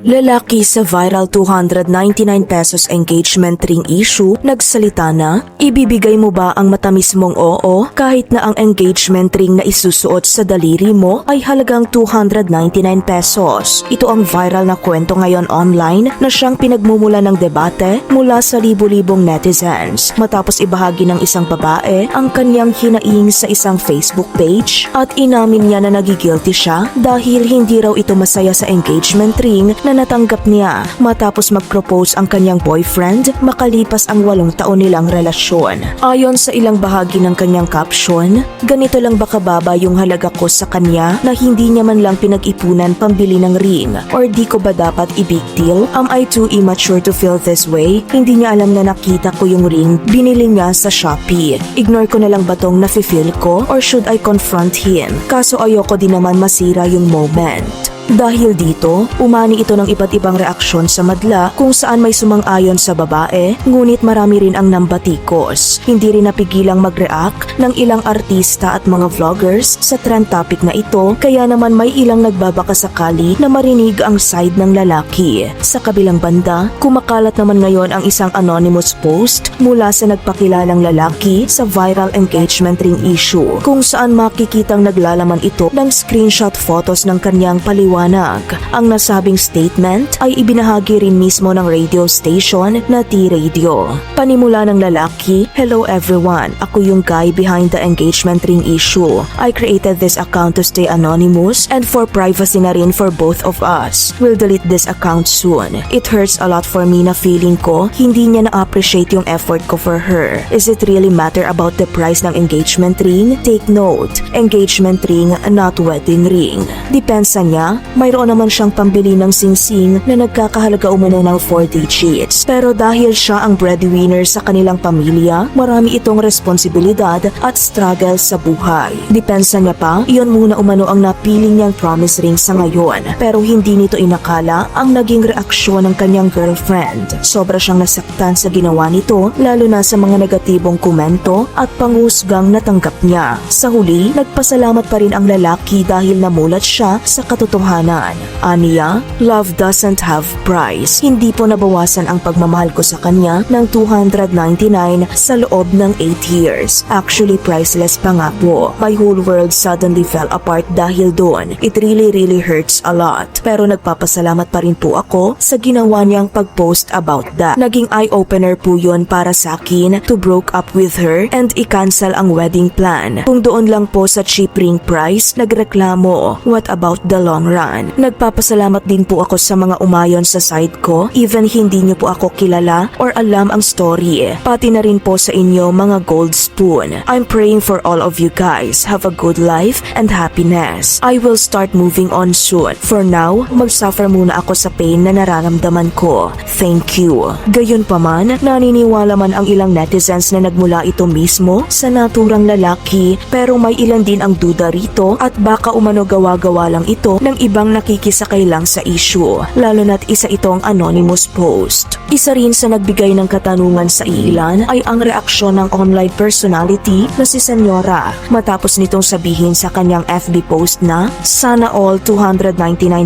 Lalaki sa viral 299 pesos engagement ring issue nagsalita na, ibibigay mo ba ang matamis mong oo kahit na ang engagement ring na isusuot sa daliri mo ay halagang 299 pesos. Ito ang viral na kwento ngayon online na siyang pinagmumula ng debate mula sa libu-libong netizens matapos ibahagi ng isang babae ang kanyang hinaing sa isang Facebook page at inamin niya na nagigilty siya dahil hindi raw ito masaya sa engagement ring na natanggap niya matapos mag-propose ang kanyang boyfriend makalipas ang walong taon nilang relasyon. Ayon sa ilang bahagi ng kanyang caption, ganito lang ba kababa yung halaga ko sa kanya na hindi niya man lang pinag-ipunan pambili ng ring or di ko ba dapat i-big deal? Am I too immature to feel this way? Hindi niya alam na nakita ko yung ring binili niya sa Shopee. Ignore ko na lang ba tong nafe-feel ko or should I confront him? Kaso ayoko din naman masira yung moment. Dahil dito, umani ito ng iba't ibang reaksyon sa madla kung saan may sumang-ayon sa babae, ngunit marami rin ang nambatikos. Hindi rin napigilang mag-react ng ilang artista at mga vloggers sa trend topic na ito, kaya naman may ilang nagbabaka sakali na marinig ang side ng lalaki. Sa kabilang banda, kumakalat naman ngayon ang isang anonymous post mula sa nagpakilalang lalaki sa viral engagement ring issue, kung saan makikitang naglalaman ito ng screenshot photos ng kanyang paliwanag ang nasabing statement ay ibinahagi rin mismo ng radio station na T-Radio. Panimula ng lalaki, Hello everyone, ako yung guy behind the engagement ring issue. I created this account to stay anonymous and for privacy na rin for both of us. We'll delete this account soon. It hurts a lot for me na feeling ko hindi niya na-appreciate yung effort ko for her. Is it really matter about the price ng engagement ring? Take note, engagement ring, not wedding ring. Depensa niya, mayroon naman siyang pambili ng singsing na nagkakahalaga umano ng 4 digits. Pero dahil siya ang breadwinner sa kanilang pamilya, marami itong responsibilidad at struggle sa buhay. Depensa niya pa, iyon muna umano ang napili niyang promise ring sa ngayon. Pero hindi nito inakala ang naging reaksyon ng kanyang girlfriend. Sobra siyang nasaktan sa ginawa nito, lalo na sa mga negatibong komento at panghusgang natanggap niya. Sa huli, nagpasalamat pa rin ang lalaki dahil namulat siya sa katotohanan katotohanan. Aniya, love doesn't have price. Hindi po nabawasan ang pagmamahal ko sa kanya ng 299 sa loob ng 8 years. Actually, priceless pa nga po. My whole world suddenly fell apart dahil doon. It really really hurts a lot. Pero nagpapasalamat pa rin po ako sa ginawa niyang pag-post about that. Naging eye-opener po yun para sa akin to broke up with her and i-cancel ang wedding plan. Kung doon lang po sa cheap ring price, nagreklamo. What about the long run? Nagpapasalamat din po ako sa mga umayon sa side ko, even hindi niyo po ako kilala or alam ang story. Pati na rin po sa inyo mga gold spoon. I'm praying for all of you guys. Have a good life and happiness. I will start moving on soon. For now, magsuffer muna ako sa pain na nararamdaman ko. Thank you. Gayon pa man, naniniwala man ang ilang netizens na nagmula ito mismo sa naturang lalaki pero may ilan din ang duda rito at baka umano gawa-gawa lang ito ng ibang nakikisakay lang sa issue, lalo na't isa itong anonymous post. Isa rin sa nagbigay ng katanungan sa ilan ay ang reaksyon ng online personality na si Senyora matapos nitong sabihin sa kanyang FB post na sana all 299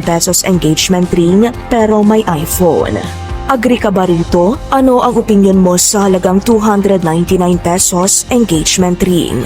pesos engagement ring pero may iPhone. Agree ka ba rito? Ano ang opinion mo sa halagang 299 pesos engagement ring?